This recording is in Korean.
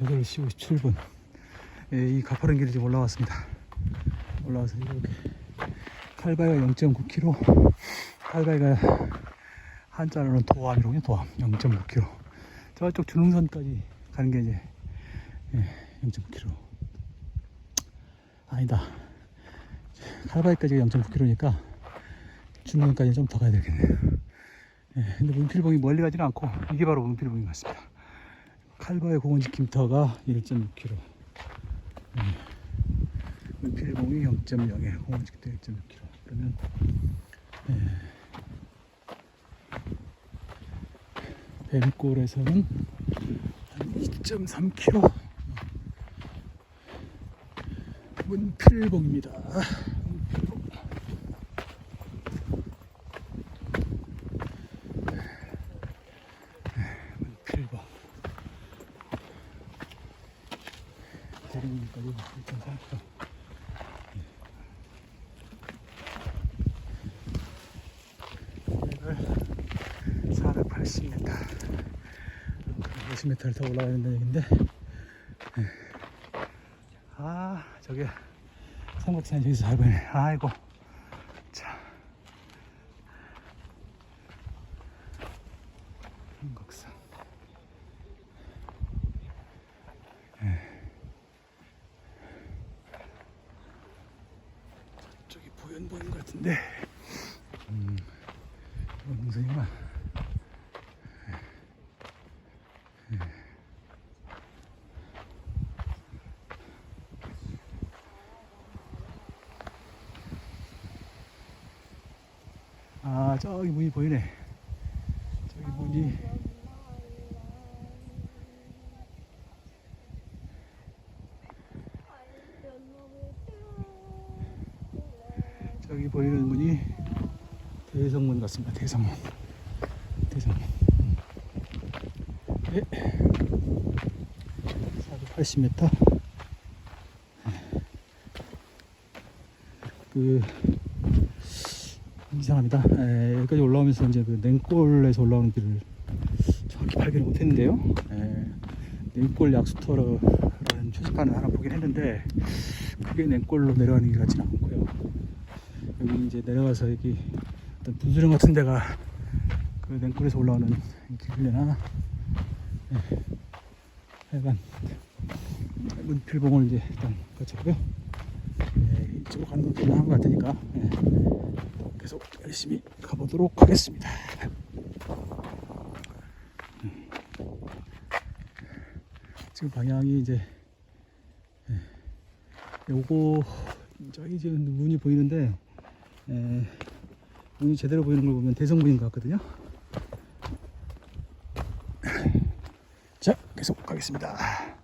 8시 57분. 예, 이 가파른 길을 지금 올라왔습니다. 올라와서 이렇게 칼바이가 0.9km, 칼바이가 한자로는 도암이로군요, 도암. 0.9km. 저쪽 주능선까지 가는 게 이제 예, 0.9km. 아니다. 칼바이까지가 0.9km니까 중간까지 좀 더 가야 되겠네요. 예, 근데 문필봉이 멀리 가지는 않고 이게 바로 문필봉인 것 같습니다. 칼바이 공원지 김터가 1.6km. 예, 문필봉이 0.01, 공원지 김터 1.6km. 그러면 예, 뱀골에서는 한 2.3km. 문필봉입니다. 문필봉. 문필봉. 대림까지 1.3km. 480m. 50m를 더 올라가야 된다는 얘기인데. 예. 아, 저게 삼각산 저기서 잘 보이네. 아이고. 자. 삼각산. 예. 저쪽이 보현 보이는 것 같은데. 음, 이건 능선이구나. 아, 저기 문이 보이네. 저기 문이. 저기 보이는 문이 대성문 같습니다. 대성문. 대성문. 음. 예. 480m. 그 이상합니다. 에, 여기까지 올라오면서 이제 그 냉골에서 올라오는 길을 정확히 발견을 못했는데요. 에, 냉골 약수터라는 표지판을 하나 보긴 했는데 그게 냉골로 내려가는 길 같지는 않고요. 여기 이제 내려가서 여기 어떤 분수령 같은 데가 그 냉골에서 올라오는 길이나 예, 하여간 문필봉을 이제 일단 거쳤고요. 예, 이쪽으로 가는 건 가능한 것 같으니까 예, 계속 열심히 가보도록 하겠습니다. 음. 지금 방향이 이제 예, 요거 저기 지금 문이 보이는데 에, 문이 제대로 보이는 걸 보면 대성문인 것 같거든요. 자, 계속 가겠습니다.